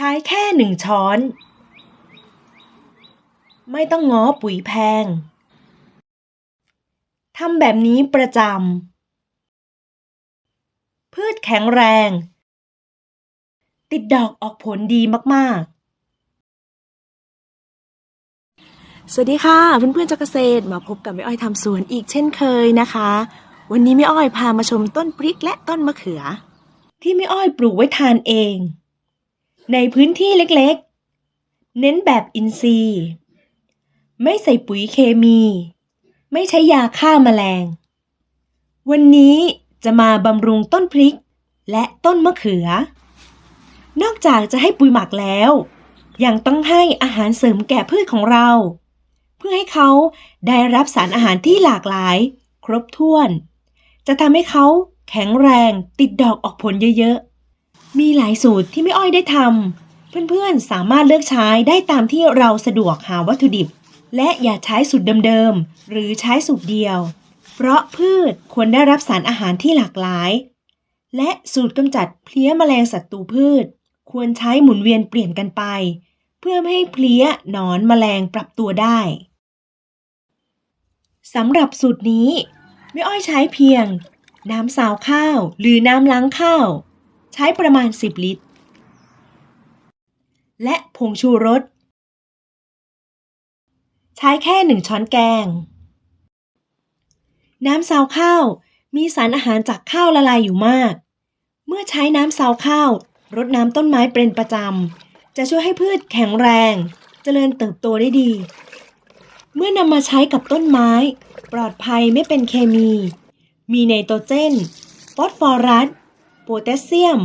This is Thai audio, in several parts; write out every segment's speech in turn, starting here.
ใช้แค่หนึ่งช้อน ไม่ต้องง้อปุ๋ยแพงทำแบบนี้ประจำ พืชแข็งแรง ติดดอกออกผลดีมากๆ สวัสดีค่ะเพื่อนๆเจ้าเกษตรมาพบกับแม่อ้อยทำสวนอีกเช่นเคยนะคะ วันนี้แม่อ้อยพามาชมต้นพริกและต้นมะเขือ ที่ไม่อ้อยปลูกไว้ทานเอง ในพื้นที่เล็กๆ เน้นแบบอินทรีย์ ไม่ใส่ปุ๋ยเคมี ไม่ใช้ยาฆ่าแมลง วันนี้จะมาบำรุงต้นพริกและต้นมะเขือ นอกจากจะให้ปุ๋ยหมักแล้ว ยังต้องให้อาหารเสริมแก่พืชของเรา เพื่อให้เขาได้รับสารอาหารที่หลากหลาย ครบถ้วน จะทำให้เขาแข็งแรงติดดอกออกผลเยอะๆ มีหลายสูตรที่ไม่อ้อยได้ทำเพื่อนๆสามารถเลือกใช้ได้ตามที่เราสะดวกหาวัตถุดิบ และอย่าใช้สูตรเดิมๆหรือใช้สูตรเดียว เพราะพืชควรได้รับสารอาหารที่หลากหลาย และสูตรกำจัดเพลี้ยแมลงศัตรูพืช ควรใช้หมุนเวียนเปลี่ยนกันไป เพื่อไม่ให้เพลี้ยหนอนแมลงปรับตัวได้สำหรับสูตรนี้ ไม่อ้อยใช้เพียง น้ำซาวข้าว หรือน้ำล้างข้าว ช้ประมาณ 10 ลิตร และผงชูรส ใช้แค่ 1 ช้อนแกง น้ำซาวข้าว มีสารอาหารจากข้าวละลายอยู่มาก เมื่อใช้น้ำซาวข้าวรดน้ำต้นไม้เป็นประจำ จะช่วยให้พืชแข็งแรง เจริญเติบโตได้ดี เมื่อนำมาใช้กับต้นไม้ ปลอดภัยไม่เป็นเคมี มีไนโตรเจน ฟอสฟอรัส โพแทสเซียม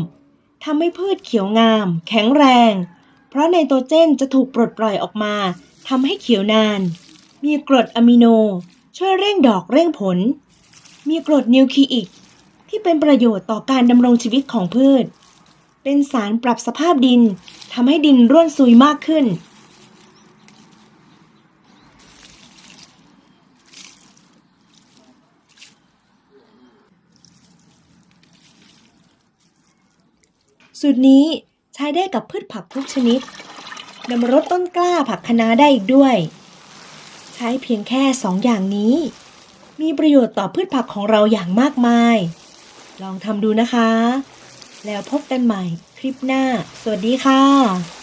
ทำให้พืชเขียวงาม แข็งแรง เพราะไนโตรเจนจะถูกปลดปล่อยออกมาทำให้เขียวนาน มีกรดอะมิโน ช่วยเร่งดอกเร่งผล มีกรดนิวคลีอิก ที่เป็นประโยชน์ต่อการดำรงชีวิตของพืช เป็นสารปรับสภาพดินทำให้ดินร่วนซุยมากขึ้น สูตรนี้ใช้ได้กับพืชผักทุกชนิดนำมารดต้นกล้าผักคะน้าได้อีกด้วย ใช้เพียงแค่สองอย่างนี้ มีประโยชน์ต่อพืชผักของเราอย่างมากมาย ลองทำดูนะคะ แล้วพบกันใหม่คลิปหน้า สวัสดีค่ะ